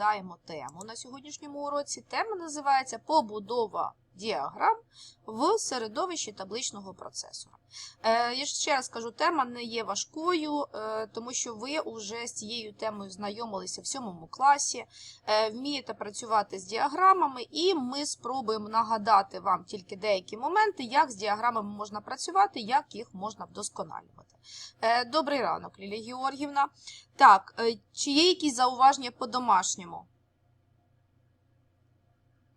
нагадаємо тему на сьогоднішньому уроці. Тема називається Побудова діаграм в середовищі табличного процесора. Е, Я ще раз кажу, тема не є важкою, е, тому що ви вже з цією темою знайомилися в сьомому класі, е, вмієте працювати з діаграмами, і ми спробуємо нагадати вам тільки деякі моменти, як з діаграмами можна працювати, як їх можна вдосконалювати. Добрий ранок, Лілія Георгівна. Так, чи є якісь зауваження по домашньому?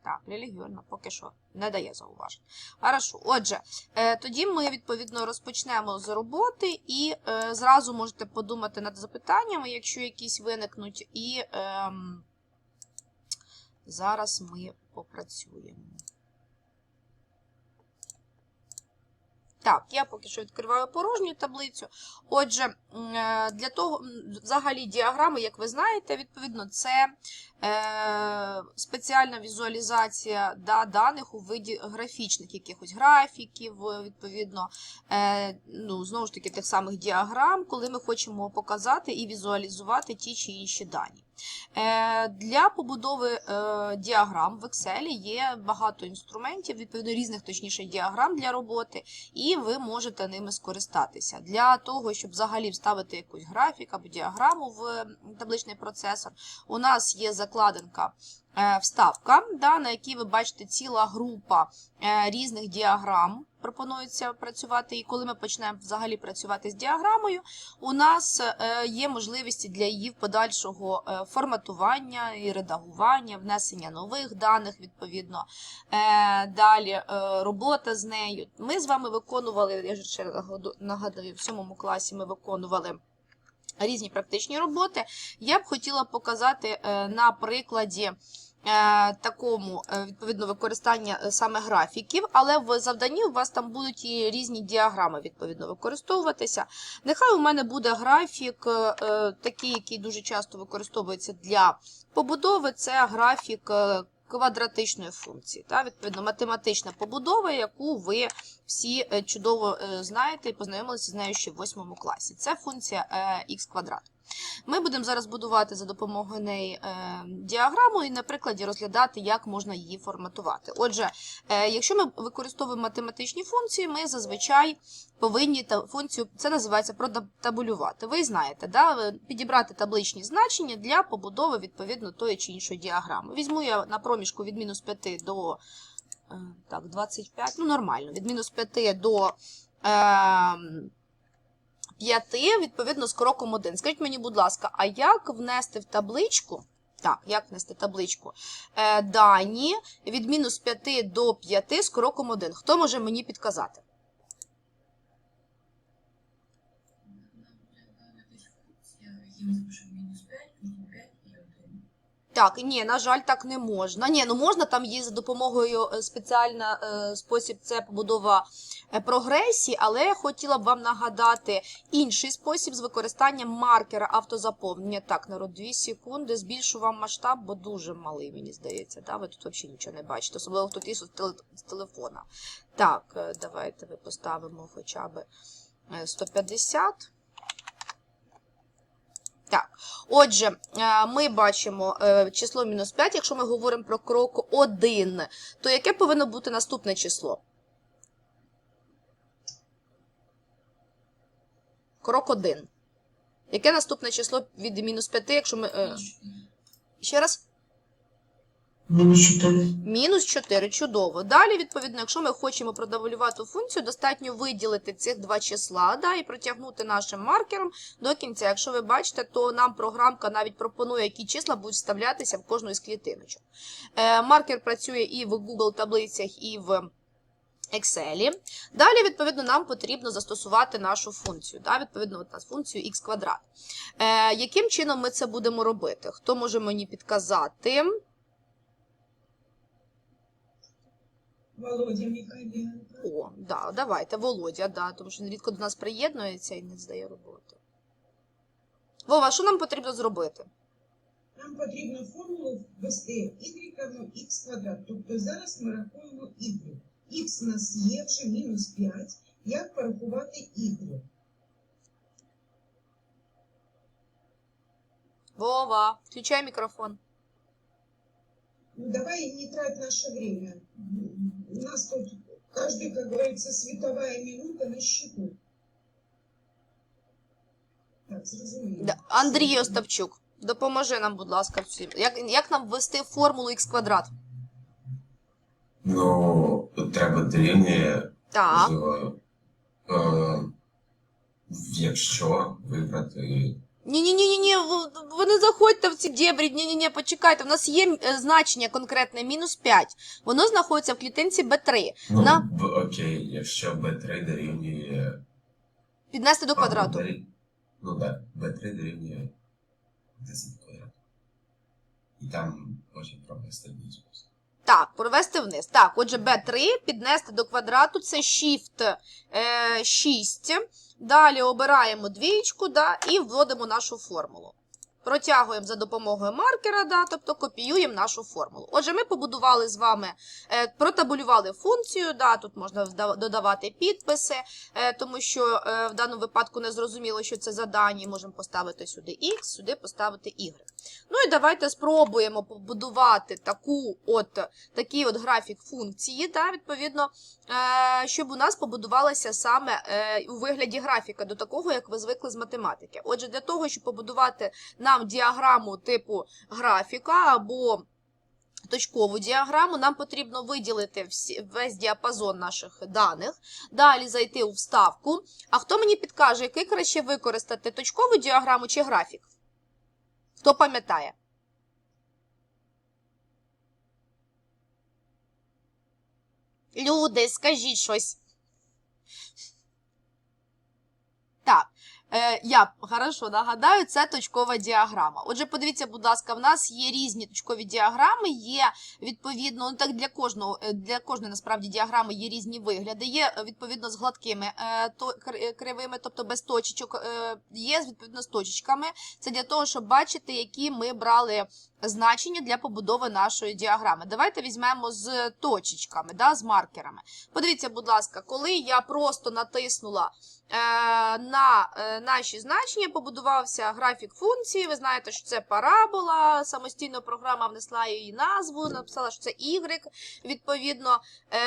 Так, релігіонна поки що не дає зауважень. Хорошо. Отже, е, тоді ми відповідно розпочнемо з роботи і е, зразу можете подумати над запитаннями, якщо якісь виникнуть, і ем, зараз ми попрацюємо. Так, я поки що відкриваю порожню таблицю. Отже, е, для того, взагалі, діаграми, як ви знаєте, відповідно, це е, спеціальна візуалізація да, даних у виді графічних якихось графіків, відповідно, е, ну, знову ж таки, тих самих діаграм, коли ми хочемо показати і візуалізувати ті чи інші дані. Е, Для побудови е, діаграм в Excel є багато інструментів, відповідно різних точніше діаграм для роботи, і ви можете ними скористатися. Для того, щоб взагалі вставити якийсь графік або діаграму в табличний процесор, у нас є закладинка е, вставка, да, на якій ви бачите ціла група різних діаграм. Пропонується працювати, і коли ми почнемо взагалі працювати з діаграмою, у нас е, є можливості для її подальшого е, форматування і редагування, внесення нових даних, відповідно. Е, Далі робота з нею. Ми з вами виконували, я ще нагадую, в сьомому класі ми виконували. Різні практичні роботи. Я б хотіла показати на прикладі такому е, відповідно використання е, саме графіків, але в завданні у вас там будуть і різні діаграми відповідно використовуватися. Нехай у мене буде графік, е, е, такий, який дуже часто використовується для побудови. Це графік е, квадратичної функції. Та, відповідно, математична побудова, яку ви всі е, чудово е, знаєте і познайомилися з нею ще в 8 класі. Це функція х квадрат. Ми будемо зараз будувати за допомогою неї е, діаграму і на прикладі розглядати, як можна її форматувати. Отже, е, якщо ми використовуємо математичні функції, ми зазвичай повинні функцію, це називається протабулювати. Ви знаєте, да? підібрати табличні значення для побудови відповідно тої чи іншої діаграми. Візьму я на проміжку від мінус 5 до е, так, 25, ну нормально, від мінус 5 до. Е, 5, відповідно, з кроком 1. Скажіть мені, будь ласка, а як внести в табличку? Так, як внести табличку? Е, дані від мінус 5 до 5 з кроком 1. Хто може мені підказати? Так, ні, на жаль, так не можна. Ні, ну можна, там є за допомогою е, спеціальна е, спосіб, це побудова е, прогресії, але я хотіла б вам нагадати інший спосіб з використанням маркера автозаповнення. Так, народ, 2 секунди, збільшу вам масштаб, бо дуже малий, мені здається. Да? Ви тут взагалі нічого не бачите, особливо хто тису з телефона. Так, е, давайте ми поставимо хоча б е, 150. Так, отже, е, ми бачимо е, число мінус 5, якщо ми говоримо про крок 1, то яке повинно бути наступне число? Крок 1. Яке наступне число від мінус 5, якщо ми. е, Ще раз? Мінус 4. Мінус 4, чудово. Далі, відповідно, якщо ми хочемо продавалювати функцію, достатньо виділити цих два числа да, і протягнути нашим маркером до кінця. Якщо ви бачите, то нам програмка навіть пропонує, які числа будуть вставлятися в кожну із клітиночок. Е, маркер працює і в Google таблицях, і в Excel. Далі, відповідно, нам потрібно застосувати нашу функцію. Да, відповідно, от нас функцію х квадрат. Е, яким чином ми це будемо робити? Хто може мені підказати? Володя Михайленко. О, да, давайте, Володя, да, тому що він рідко до нас приєднується і не здає роботу. Вова, що нам потрібно зробити? Нам потрібно формулу ввести y равно х квадрат. Тобто зараз ми рахуємо y. Х у нас є вже мінус 5. Як порахувати y? Вова, включай мікрофон. Ну, давай не трать наше время. У нас тут каждый, как говорится, световая минута на счету. Так, зрозуміло. Да. Андрій Остапчук, допоможи нам, будь ласка, в цим. Як, як нам ввести формулу х квадрат? Ну, треба дорівнює Так. з, е, якщо вибрати. Ні, ні, ні, ні, ні, ви не заходьте в ці дебрі. Ні, ні, ні, почекайте. У нас є е, значення конкретне мінус 5. Воно знаходиться в клітинці Б3. Ну, На. б, окей, якщо b3 дорівнює. Піднести до а, квадрату. дорі- Ну так, да, b3 дорівнює 10 квадрат. І там потім провести візус. Так, провести вниз. Так, отже, B3 піднести до квадрату це Shift е, 6. Далі обираємо двічку да, і вводимо нашу формулу. Протягуємо за допомогою маркера, да, тобто копіюємо нашу формулу. Отже, ми побудували з вами, е, протабулювали функцію, да, тут можна додавати підписи, е, тому що е, в даному випадку не зрозуміло, що це за дані. Можемо поставити сюди x, сюди поставити y. Ну і давайте спробуємо побудувати таку от, такий от графік функції, да, відповідно, е, щоб у нас побудувалася саме е, у вигляді графіка до такого, як ви звикли з математики. Отже, для того, щоб побудувати нам діаграму типу графіка або точкову діаграму, нам потрібно виділити весь діапазон наших даних, далі зайти у вставку. А хто мені підкаже, який краще використати точкову діаграму чи графік? Хто пам'ятає? Люди, скажіть щось. Так, е, я хорошо нагадаю, це точкова діаграма. Отже, подивіться, будь ласка, в нас є різні точкові діаграми, є відповідно, ну так для кожного, е, для кожної насправді діаграми є різні вигляди. Є е, відповідно з гладкими е, то, кривими, тобто без точечок, є відповідно з точечками. Це для того, щоб бачити, які ми брали значення для побудови нашої діаграми. Давайте візьмемо з точечками, да, з маркерами. Подивіться, будь ласка, коли я просто натиснула на е, наші значення, побудувався графік функції. Ви знаєте, що це парабола. Самостійно програма внесла її назву, написала, що це Y. Відповідно, е,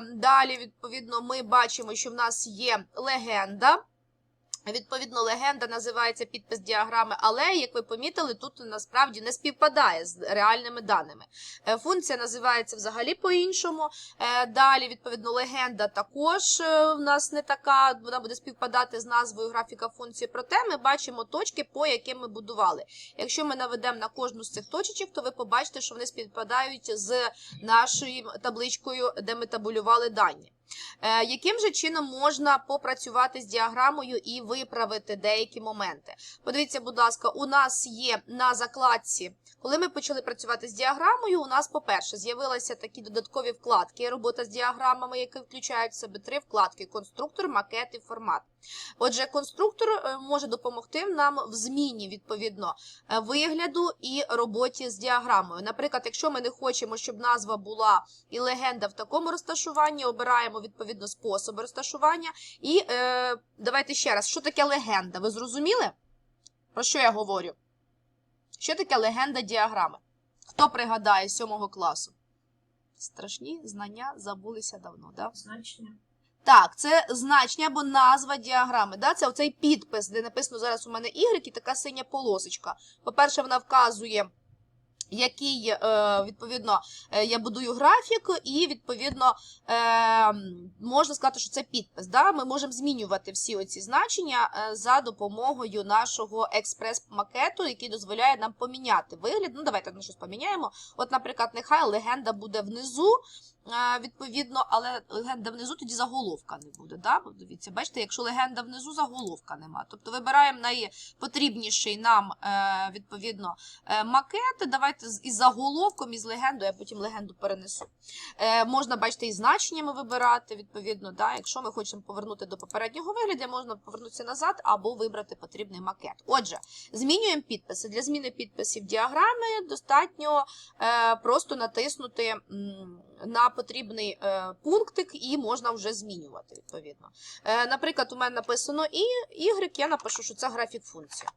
далі, відповідно, ми бачимо, що в нас є легенда. Відповідно, легенда називається підпис діаграми, але, як ви помітили, тут насправді не співпадає з реальними даними. Е, Функція називається взагалі по-іншому. Е, Далі, відповідно, легенда також е, в нас не така, вона буде співпадати з назвою графіка функції. Проте ми бачимо точки, по яким ми будували. Якщо ми наведемо на кожну з цих точечок, то ви побачите, що вони співпадають з нашою табличкою, де ми табулювали дані. Е, Яким же чином можна попрацювати з діаграмою і виправити деякі моменти? Подивіться, будь ласка, у нас є на закладці, коли ми почали працювати з діаграмою, у нас, по-перше, з'явилися такі додаткові вкладки, робота з діаграмами, які включають в себе три вкладки: конструктор, макет і формат. Отже, конструктор е, може допомогти нам в зміні відповідно е, вигляду і роботі з діаграмою. Наприклад, якщо ми не хочемо, щоб назва була і легенда в такому розташуванні, обираємо відповідно способи розташування. І е, давайте ще раз, що таке легенда? Ви зрозуміли? Про що я говорю? Що таке легенда діаграми? Хто пригадає з 7 класу? Страшні знання забулися давно, да? Значення. Так, це значення або назва діаграми. Да? Це оцей підпис, де написано зараз у мене Y і така синя полосочка. По-перше, вона вказує, який, е, відповідно, е, я будую графік, і, відповідно, е, можна сказати, що це підпис. Да? Ми можемо змінювати всі оці значення за допомогою нашого експрес-макету, який дозволяє нам поміняти вигляд. Ну, давайте на щось поміняємо. От, наприклад, нехай легенда буде внизу, відповідно, але легенда внизу тоді заголовка не буде. Да? Дивіться, бачите, якщо легенда внизу, заголовка нема. Тобто вибираємо найпотрібніший нам, е, відповідно, е, макет. Давайте із заголовком, із легендою, я потім легенду перенесу. Е, можна, бачите, і значеннями вибирати, відповідно, да? якщо ми хочемо повернути до попереднього вигляду, можна повернутися назад або вибрати потрібний макет. Отже, змінюємо підписи. Для зміни підписів діаграми достатньо е, просто натиснути на потрібний е, пунктик і можна вже змінювати, відповідно. Е, наприклад, у мене написано і y, я напишу, що це графік функції.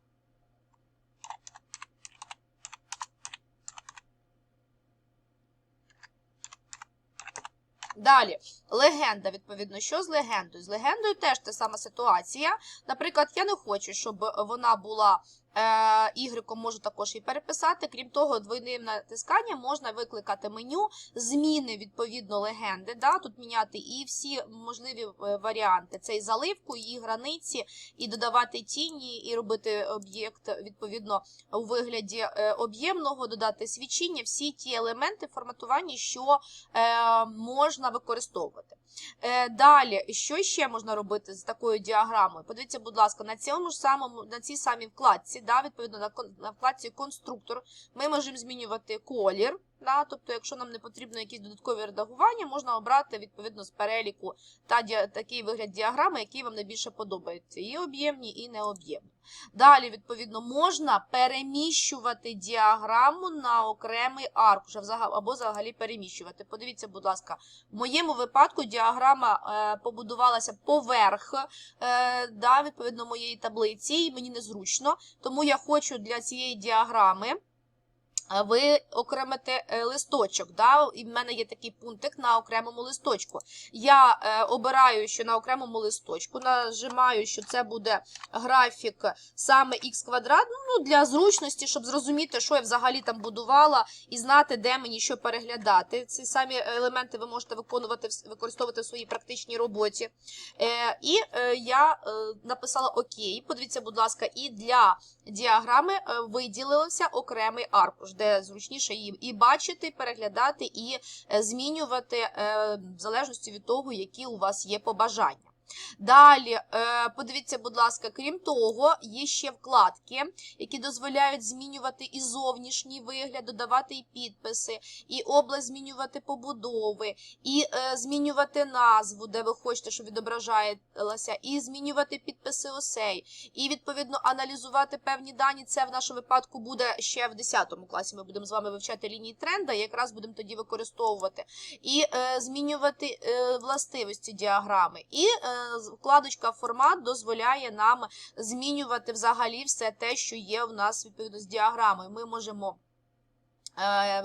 Далі, легенда, відповідно, що з легендою? З легендою теж та сама ситуація. Наприклад, я не хочу, щоб вона була е, ігреком, можу також і переписати. Крім того, двойним натисканням можна викликати меню зміни відповідно легенди. Да? Тут міняти і всі можливі е, варіанти. Це і заливку, і границі, і додавати тіні, і робити об'єкт відповідно у вигляді е, об'ємного, додати свічіння, всі ті елементи форматування, що можна використовувати. Е, далі, що ще можна робити з такою діаграмою? Подивіться, будь ласка, на цьому самому на цій самій вкладці, да, відповідно на вкладці конструктор, ми можемо змінювати колір. Да, тобто, якщо нам не потрібно якісь додаткові редагування, можна обрати відповідно з переліку та такий вигляд діаграми, який вам найбільше подобається, і об'ємні, і необ'ємні. Далі, відповідно, можна переміщувати діаграму на окремий аркуш або взагалі переміщувати. Подивіться, будь ласка, в моєму випадку діаграма е, побудувалася поверх е, да, відповідно моєї таблиці, і мені незручно. Тому я хочу для цієї діаграми. Ви окремите е, листочок, да? і в мене є такий пунктик на окремому листочку. Я е, обираю, що на окремому листочку, нажимаю, що це буде графік саме х квадрат, ну, для зручності, щоб зрозуміти, що я взагалі там будувала, і знати, де мені що переглядати. Ці самі елементи ви можете виконувати, використовувати в своїй практичній роботі. Е, і я написала ОК. Подивіться, будь ласка, і для діаграми виділилися виділився окремий аркуш, де зручніше її і бачити, переглядати, і е, змінювати е, в залежності від того, які у вас є побажання. Далі, е, подивіться, будь ласка, крім того, є ще вкладки, які дозволяють змінювати і зовнішній вигляд, додавати і підписи, і область змінювати побудови, і е, змінювати назву, де ви хочете, щоб відображалася, і змінювати підписи осей, і відповідно аналізувати певні дані. Це в нашому випадку буде ще в 10 класі. Ми будемо з вами вивчати лінії тренда, і якраз будемо тоді використовувати, і е, змінювати властивості діаграми. І вкладочка формат дозволяє нам змінювати взагалі все те, що є в нас відповідно з діаграмою. Ми можемо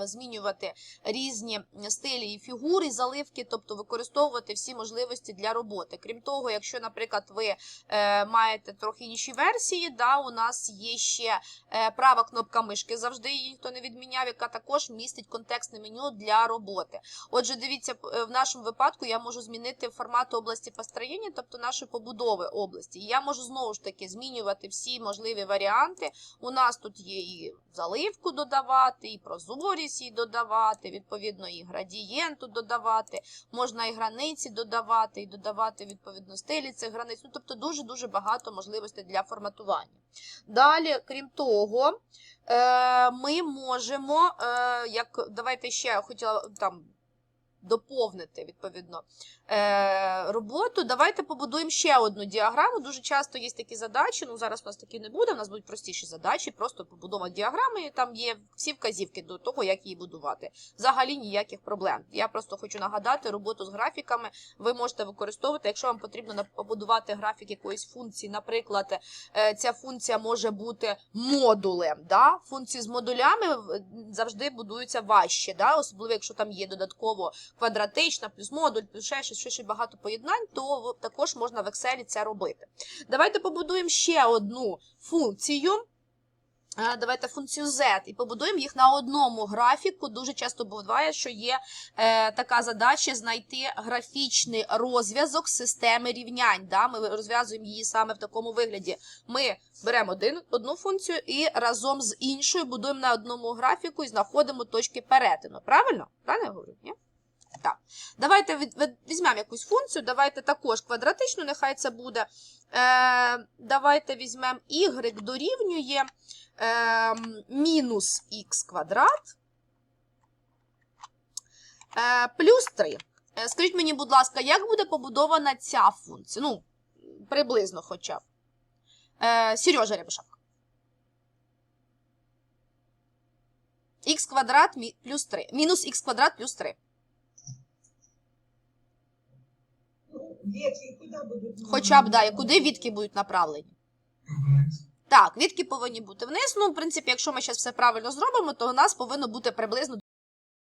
змінювати різні стилі і фігури, заливки, тобто використовувати всі можливості для роботи. Крім того, якщо, наприклад, ви е, маєте трохи інші версії, да, у нас є ще е, права кнопка мишки, завжди її ніхто не відміняв, яка також містить контекстне меню для роботи. Отже, дивіться, е, в нашому випадку я можу змінити формат області построєння, тобто нашої побудови області. Я можу знову ж таки змінювати всі можливі варіанти. У нас тут є і заливку додавати, і прозорість її додавати, відповідно, і градієнт тут додавати, можна і границі додавати, і додавати відповідно стилі цих границь. Ну, тобто дуже-дуже багато можливостей для форматування. Далі, крім того, е, ми можемо, е, як давайте ще я хотіла там доповнити відповідно роботу. Давайте побудуємо ще одну діаграму. Дуже часто є такі задачі. Ну зараз у нас такі не буде. У нас будуть простіші задачі, просто побудова діаграми. і Там є всі вказівки до того, як її будувати. Взагалі ніяких проблем. Я просто хочу нагадати роботу з графіками. Ви можете використовувати, якщо вам потрібно побудувати графік якоїсь функції. Наприклад, е, ця функція може бути модулем. Да? Функції з модулями завжди будуються важче, да? особливо якщо там є додатково квадратична, плюс модуль, плюс ще щось, ще багато поєднань, то також можна в Excel це робити. Давайте побудуємо ще одну функцію. Давайте функцію Z і побудуємо їх на одному графіку. Дуже часто буває, що є е, така задача знайти графічний розв'язок системи рівнянь. Да? Ми розв'язуємо її саме в такому вигляді. Ми беремо один, одну функцію і разом з іншою будуємо на одному графіку і знаходимо точки перетину. Правильно? Правильно я говорю? Ні? Так. Давайте візьмемо якусь функцію, давайте також квадратичну, нехай це буде. Е, давайте візьмемо y дорівнює е, мінус х квадрат е, плюс 3. Е, скажіть мені, будь ласка, як буде побудована ця функція? Ну, приблизно хоча б. Е, Сережа Рябошапка. х квадрат плюс 3. Мінус х квадрат плюс 3. Ну, куди будуть? Хоча б, да, і куди відки будуть направлені? Так, відки повинні бути вниз. Ну, в принципі, якщо ми зараз все правильно зробимо, то у нас повинно бути приблизно